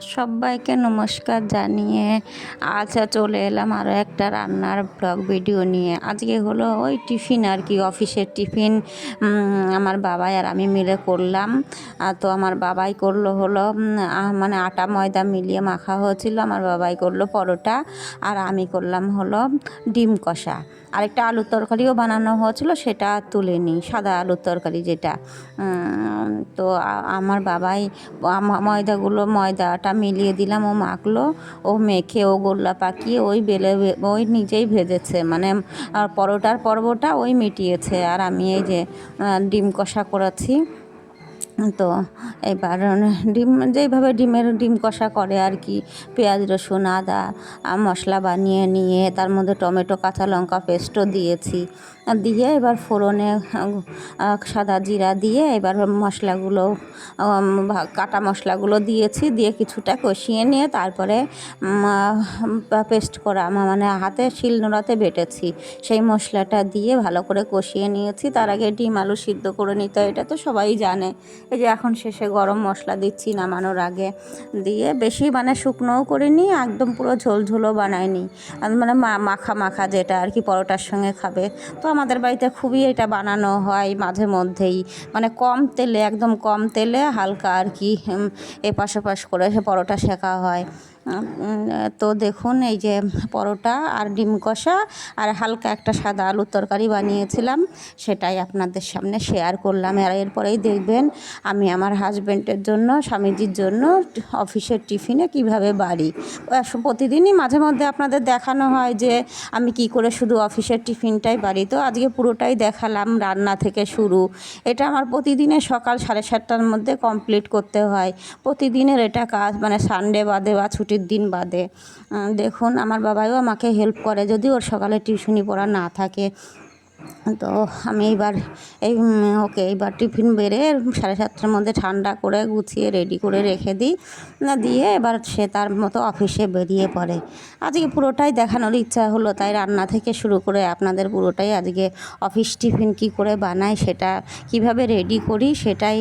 সবাইকে নমস্কার জানিয়ে আচ্ছা চলে এলাম আরও একটা রান্নার ব্লগ ভিডিও নিয়ে। আজকে হলো ওই টিফিন আর কি, অফিসের টিফিন। আমার বাবাই আর আমি মিলে করলাম। তো আমার বাবাই করল হলো মানে আটা, ময়দা মিলিয়ে মাখা হয়েছিল। আমার বাবাই করল পরোটা। আর আমি করলাম হলো ডিম কষা। আরেকটা আলুর তরকারিও বানানো হয়েছিল, সেটা তুলে নিই, সাদা আলুর তরকারি যেটা। তো আমার বাবাই ময়দাগুলো ময়দাটা মিলিয়ে দিলাম, ও মাখলো, ও মেখে, ও গোল্লা পাকিয়ে ওই বেলে ওই নিজেই ভেজেছে মানে আর পরোটার পর্বটা ওই মিটিয়েছে। আর আমি এই যে ডিম কষা করেছি তো এবার ডিম, যেইভাবে ডিমের ডিম কষা করে আর কি, পেঁয়াজ, রসুন, আদা মশলা বানিয়ে নিয়ে তার মধ্যে টমেটো, কাঁচা লঙ্কা পেস্টও দিয়েছি। দিয়ে এবার ফোড়নে সাদা জিরা দিয়ে এবার মশলাগুলো কাটা মশলাগুলো দিয়েছি, দিয়ে কিছুটা কষিয়ে নিয়ে তারপরে পেস্ট করা মানে হাতে শিল নোড়াতে বেটেছি। সেই মশলাটা দিয়ে ভালো করে কষিয়ে নিয়েছি। তার আগে ডিম আলু সিদ্ধ করে নিতে এটা তো সবাই জানে। এই যে এখন শেষে গরম মশলা দিচ্ছি, নামানোর আগে দিয়ে বেশি মানে শুকনোও করিনি, একদম পুরো ঝোলঝোলও বানাইনি। মানে মাখা মাখা যেটা আর কি পরোটার সঙ্গে খাবে। তো আমাদের বাড়িতে খুবই এটা বানানো হয় মাঝে মধ্যেই। মানে কম তেলে, একদম কম তেলে হালকা আর কি এপাশ ওপাশ করে সে পরোটা শেখা হয়। তো দেখুন, এই যে পরোটা আর ডিম কষা আর হালকা একটা সাদা আলুর তরকারি বানিয়েছিলাম, সেটাই আপনাদের সামনে শেয়ার করলাম। আর এরপরেই দেখবেন, আমি আমার হাজব্যান্ডের জন্য, স্বামীজির জন্য অফিসের টিফিনে কীভাবে বাড়ি। প্রতিদিনই মাঝে মধ্যে আপনাদের দেখানো হয় যে, আমি কি করে শুধু অফিসের টিফিনটাই বাড়ি। তো আজকে পুরোটাই দেখালাম, রান্না থেকে শুরু। এটা আমার প্রতিদিনে সকাল সাড়ে সাতটার মধ্যে কমপ্লিট করতে হয়। প্রতিদিনের এটা কাজ মানে সানডে বাদে বা ছুটির দিন বাদে। দেখুন, আমার বাবাও আমাকে হেল্প করে। যদি ওর সকালে টিউশনি পড়া না থাকে তো আমি এইবার এই ওকে এইবার টিফিন বেড়ে সাড়ে সাতটার মধ্যে ঠান্ডা করে গুছিয়ে রেডি করে রেখে দিই। দিয়ে এবার সে তার মতো অফিসে বেরিয়ে পড়ে। আজকে পুরোটাই দেখানোর ইচ্ছা হলো, তাই রান্না থেকে শুরু করে আপনাদের পুরোটাই আজকে অফিস টিফিন কি করে বানাই, সেটা কীভাবে রেডি করি, সেটাই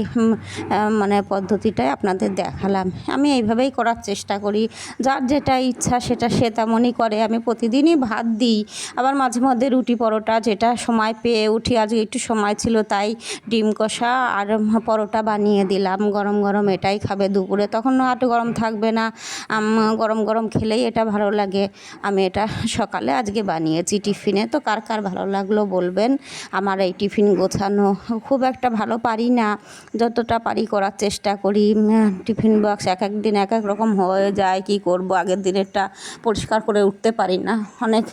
মানে পদ্ধতিটাই আপনাদের দেখালাম। আমি এইভাবেই করার চেষ্টা করি। যার যেটা ইচ্ছা সেটা সে তেমনই করে। আমি প্রতিদিনই ভাত দিই। আবার মাঝে মধ্যে রুটি পরোটা যেটা সময় পেয়ে উঠি। আজকে একটু সময় ছিল, তাই ডিম কষা আর পরোটা বানিয়ে দিলাম। গরম গরম এটাই খাবে দুপুরে। তখন আর গরম থাকবে না। গরম গরম খেলেই এটা ভালো লাগে। আমি এটা সকালে আজকে বানিয়েছি টিফিনে। তো কার কার ভালো লাগল বলবেন? আমার এই টিফিন গোছানো খুব একটা ভালো পারি না। যতটা পারি করার চেষ্টা করি। টিফিন বক্স এক এক দিন এক এক রকম হয়ে যায়। কি করব? আগের দিনেরটা পরিষ্কার করে উঠতে পারি না। অনেক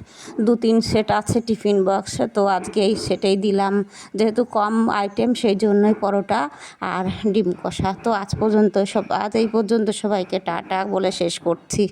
দু তিন সেট আছে টিফিন বক্সে। তো আজকে এই সেটাই দিলাম। যেহেতু কম আইটেম সেই জন্যই পরোটা আর ডিম কষা। তো আজ পর্যন্ত সব আজ এই পর্যন্ত সবাইকে টাটা বলে শেষ করছি।